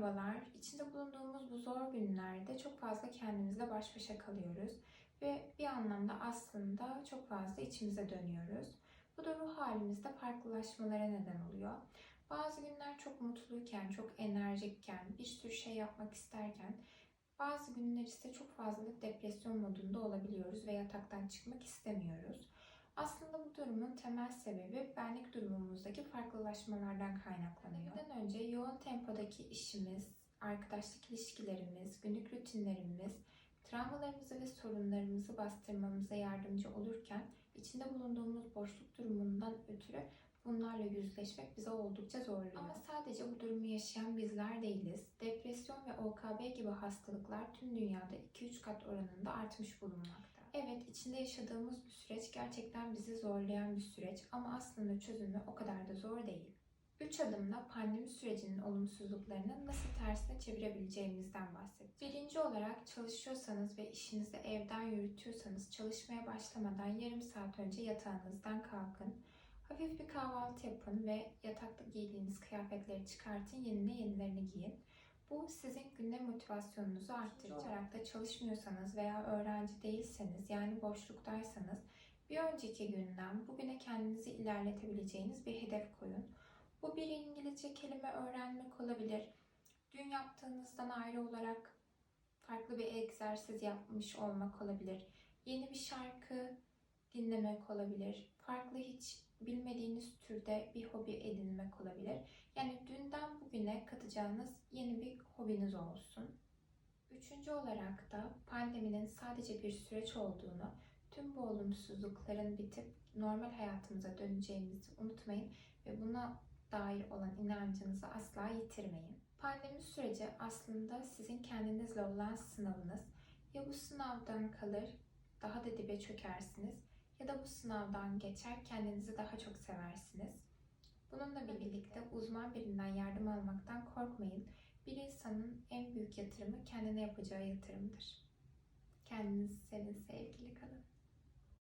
Merhabalar. İçinde bulunduğumuz bu zor günlerde çok fazla kendimizle baş başa kalıyoruz ve bir anlamda aslında çok fazla içimize dönüyoruz. Bu da ruh halimizde farklılaşmalara neden oluyor. Bazı günler çok mutluyken, çok enerjikken, bir sürü şey yapmak isterken bazı günler ise çok fazla depresyon modunda olabiliyoruz ve yataktan çıkmak istemiyoruz. Aslında bu durumun temel sebebi benlik durumumuzdaki farklılaşmalardan kaynaklanıyor. Neden önce yoğun tempodaki işimiz, arkadaşlık ilişkilerimiz, günlük rutinlerimiz, travmalarımızı ve sorunlarımızı bastırmamıza yardımcı olurken içinde bulunduğumuz boşluk durumundan ötürü bunlarla yüzleşmek bize oldukça zorluyor. Ama sadece bu durumu yaşayan bizler değiliz. Depresyon ve OKB gibi hastalıklar tüm dünyada 2-3 kat oranında artmış bulunmakta. Evet, içinde yaşadığımız bir süreç gerçekten bizi zorlayan bir süreç ama aslında çözümü o kadar da zor değil. 3 adımda pandemi sürecinin olumsuzluklarını nasıl tersine çevirebileceğimizden bahsedeceğim. Birinci olarak çalışıyorsanız ve işinizi evden yürütüyorsanız çalışmaya başlamadan yarım saat önce yatağınızdan kalkın. Hafif bir kahvaltı yapın ve yatakta giydiğiniz kıyafetleri çıkartın, yerine yenilerini giyin. Bu sizin günde motivasyonunuzu arttıracak. olarak da çalışmıyorsanız veya öğrenci değilseniz yani boşluktaysanız bir önceki günden bugüne kendinizi ilerletebileceğiniz bir hedef koyun. Bu bir İngilizce kelime öğrenmek olabilir. Dün yaptığınızdan ayrı olarak farklı bir egzersiz yapmış olmak olabilir. Yeni bir şarkı dinlemek olabilir. Farklı hiç bilmediğiniz türde bir hobi edinmek olabilir. Katacağınız yeni bir hobiniz olsun. Üçüncü olarak da pandeminin sadece bir süreç olduğunu, tüm bu olumsuzlukların bitip normal hayatımıza döneceğimizi unutmayın ve buna dair olan inancınızı asla yitirmeyin. Pandemi süreci aslında sizin kendinizle olan sınavınız. Ya bu sınavdan kalır, daha da dibe çökersiniz ya da bu sınavdan geçer kendinizi daha çok seversiniz. Bununla birlikte uzman birinden yardım almaktan korkmayın. Bir insanın en büyük yatırımı kendine yapacağı yatırımdır. Kendinizi sevin, sevgili kalın.